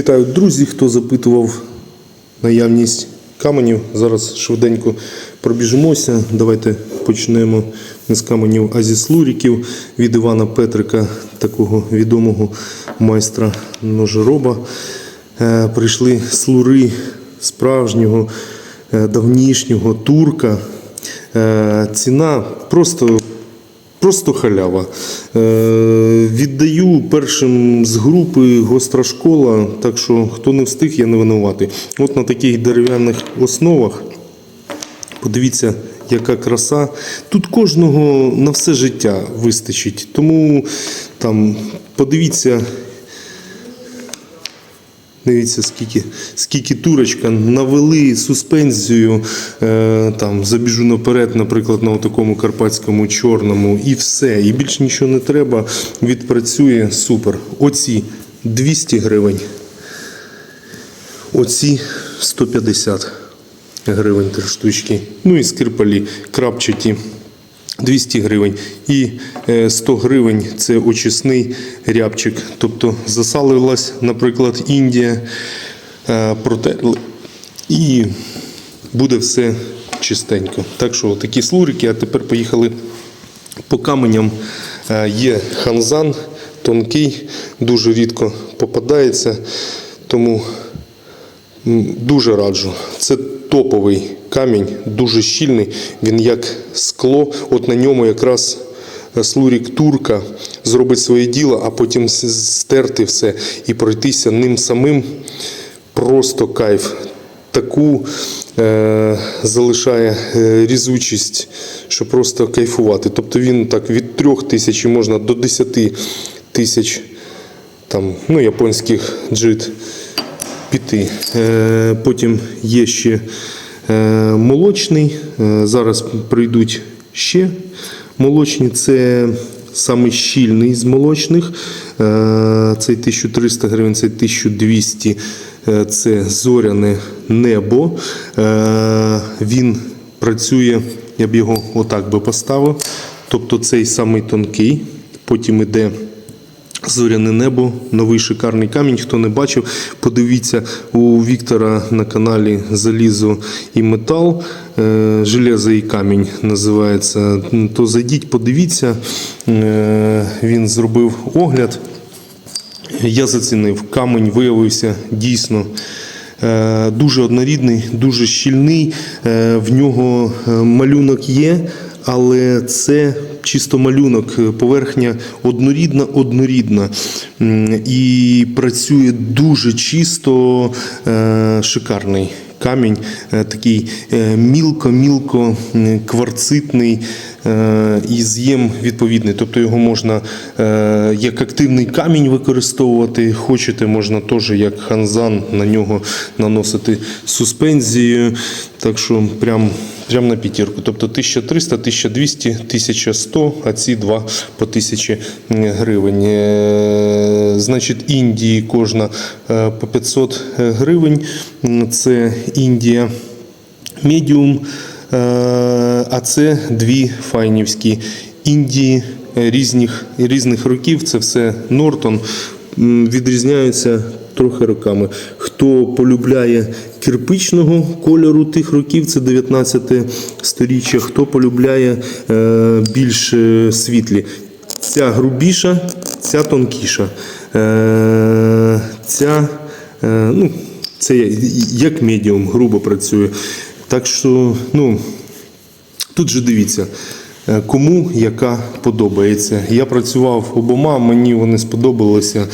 Вітаю, друзі, хто запитував наявність каменів. Зараз швиденько пробіжимося. Давайте почнемо не з каменів, а зі слуріків від Івана Петрика, такого відомого майстра ножероба. Е, Прийшли слури справжнього, е, давнішнього турка. Е, Ціна просто Просто халява. Е, віддаю першим з групи гостра школа, так що хто не встиг, я не винуватий. От на таких дерев'яних основах. Подивіться, яка краса. Тут кожного на все життя вистачить. Тому там подивіться. Дивіться, скільки, скільки турочка навели суспензію, е, там забіжу наперед, наприклад, на такому карпатському чорному, і все. І більше нічого не треба. Відпрацює супер. Оці 200 гривень. Оці 150 гривень три штучки. Ну і скрипалі крапчаті 200 гривень. І е, 100 гривень це очисний рябчик. Тобто засалилась, наприклад, Індія, е, протерли і буде все чистенько. Так що такі слурики, а тепер поїхали по каменям. Е, Є ханзан тонкий, дуже рідко попадається, тому Дуже раджу. Це топовий камінь, дуже щільний. Він як скло. От на ньому якраз е, слурік турка зробить своє діло, а потім стерти все і пройтися ним самим. Просто кайф. Таку е, залишає е, різучість, що просто кайфувати. Тобто він так від трьох тисяч можна до 10 тисяч там, ну, японських джит піти. Е, Потім є ще е, молочний. Е, Зараз прийдуть ще молочні. Це саме щільний з молочних. Цей 1300 гривень, цей 1200 Е, це зоряне небо. Він працює, я б його отак би поставив. Тобто цей самий тонкий, потім іде Зоряне небо, новий шикарний камінь. Хто не бачив, подивіться у Віктора на каналі Залізо і метал. е, Железо і камінь називається. То зайдіть, подивіться. Е, Він зробив огляд. Я зацінив, камінь виявився дійсно е, дуже однорідний, дуже щільний. В нього малюнок є, але це чисто малюнок. Е, Поверхня однорідна, однорідна. І працює дуже чисто, е, шикарний. Камінь е, такий мілко-мілко кварцитний і з'єм відповідний. Тобто його можна е, як активний камінь використовувати. Хочете, можна теж як ханзан на нього наносити суспензію. Так що прям, прям на п'ятірку. Тобто 1300, 1200, 1100, а ці два по 1000 гривень. Е, Значить, Індії кожна е, по 500 гривень. Це Індія медіум, е, а це дві файнівські Індії е, різних, різних років. Це все Нортон. Відрізняються трохи роками. Хто полюбляє кирпичного кольору тих років, це 19 сторіччя, хто полюбляє е, більш е, світлі. Ця грубіша, ця тонкіша. Е, ця, е, ну, це як медіум, грубо працює. Так що, ну, тут же дивіться, кому яка подобається. Я працював обома, мені вони сподобалися.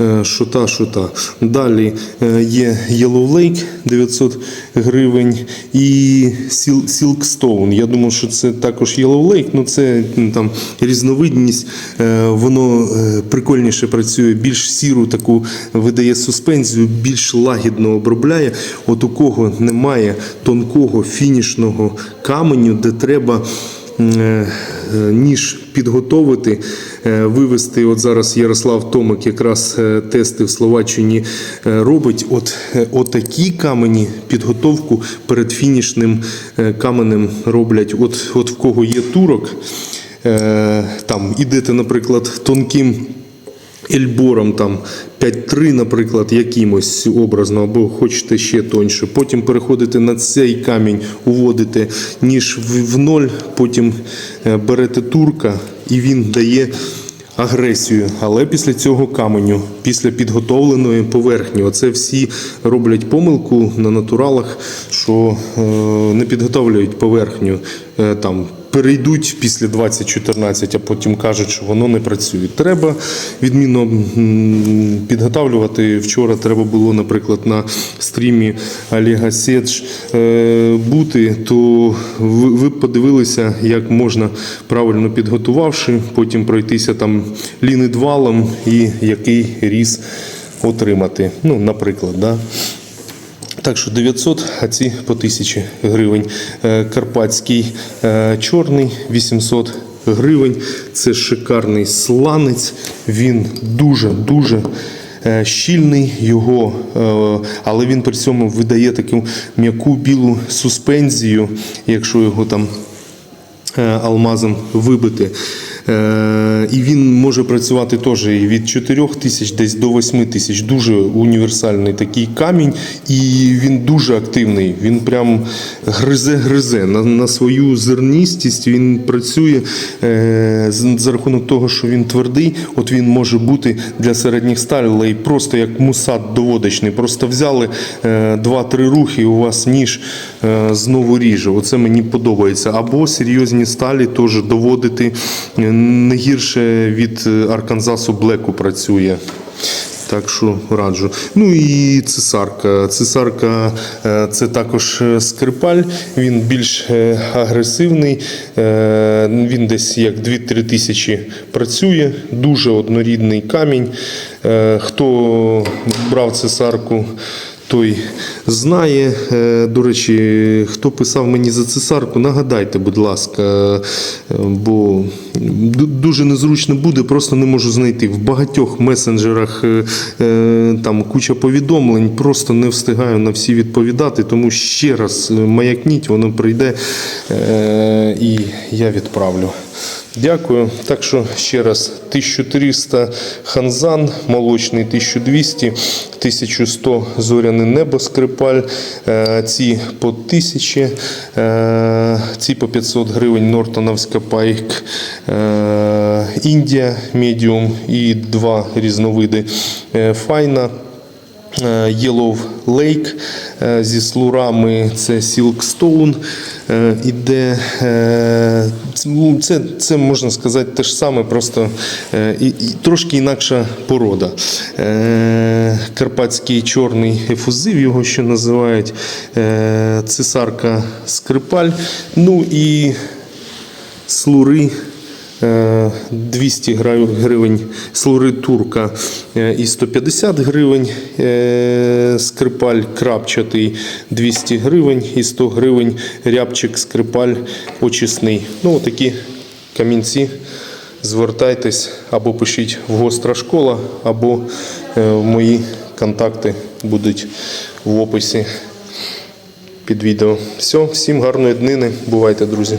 е, Що та, що та. Далі е, є Yellow Lake 900 гривень і Sil- Silkstone. Я думав, що це також Yellow Lake, ну це там різновидність. Е, Воно е, прикольніше працює, більш сіру таку видає суспензію, більш лагідно обробляє. От у кого немає тонкого фінішного каменю, де треба е, е, ніж підготовити, е, вивести. От зараз Ярослав Томик якраз е, тести в Словаччині е, робить. От, е, отакі камені підготовку перед фінішним е, каменем роблять. От, от в кого є турок, е, там ідете, наприклад, тонким Ельбором там 5-3, наприклад, якимось образно, або хочете ще тоньше. Потім переходите на цей камінь, уводите ніж в, ноль, потім е, берете турка і він дає агресію. Але після цього каменю, після підготовленої поверхні, оце всі роблять помилку на натуралах, що е, не підготовлюють поверхню е, там перейдуть після 2014, а потім кажуть, що воно не працює. Треба відмінно підготавлювати. Вчора треба було, наприклад, на стрімі Олега Седж е, бути, то ви, б подивилися, як можна правильно підготувавши, потім пройтися там лінидвалом і який різ отримати. Ну, наприклад, да. Так що 900, а ці по 1000 гривень. Е, Карпатський е, чорний 800 гривень. Це шикарний сланець. Він дуже-дуже е, щільний, його, але він при цьому видає таку м'яку білу суспензію, якщо його там алмазом вибити. Е, І він може працювати теж від 4 тисяч десь до 8 тисяч. Дуже універсальний такий камінь, і він дуже активний. Він прям гризе-гризе на, на свою зерністість. Він працює е, за рахунок того, що він твердий. От він може бути для середніх сталей просто як мусат доводочний. Просто взяли е, 2-3 рухи, і у вас ніж е, знову ріже. Оце мені подобається. Або серйозні сталі теж доводити е, не гірше від е, Арканзасу Блеку працює. Так що раджу. Ну і цесарка. Цесарка е, це також е, скрипаль, він більш агресивний, він десь як 2-3 тисячі працює, дуже однорідний камінь. Хто брав цесарку, той знає. Е, До речі, хто писав мені за цесарку, нагадайте, будь ласка, е, бо дуже незручно буде, просто не можу знайти. В багатьох месенджерах е, там куча повідомлень, просто не встигаю на всі відповідати, тому ще раз маякніть, воно прийде і я відправлю. Дякую. Так що ще раз 1300 ханзан, молочний 1200, 1100 зоряне небо скрипаль, е, ці по 1000, е, ці по 500 гривень Нортоновська пайк, е, Індія медіум і два різновиди файна. Е, Yellow Lake е, зі слурами це Silkstone. е, Іде це- ну, це, це можна сказати те ж саме, просто і, і трошки інакша порода. Карпатський чорний ефузив, його ще називають, цесарка скрипаль. Ну і слури. Е, 200 гривень слури турка е, і 150 гривень е, скрипаль крапчатий 200 гривень і 100 гривень рябчик скрипаль очисний. Ну, такі камінці. Звертайтесь або пишіть в гостра школа, або е, мої контакти будуть в описі під відео. Все, всім гарної днини. Бувайте, друзі.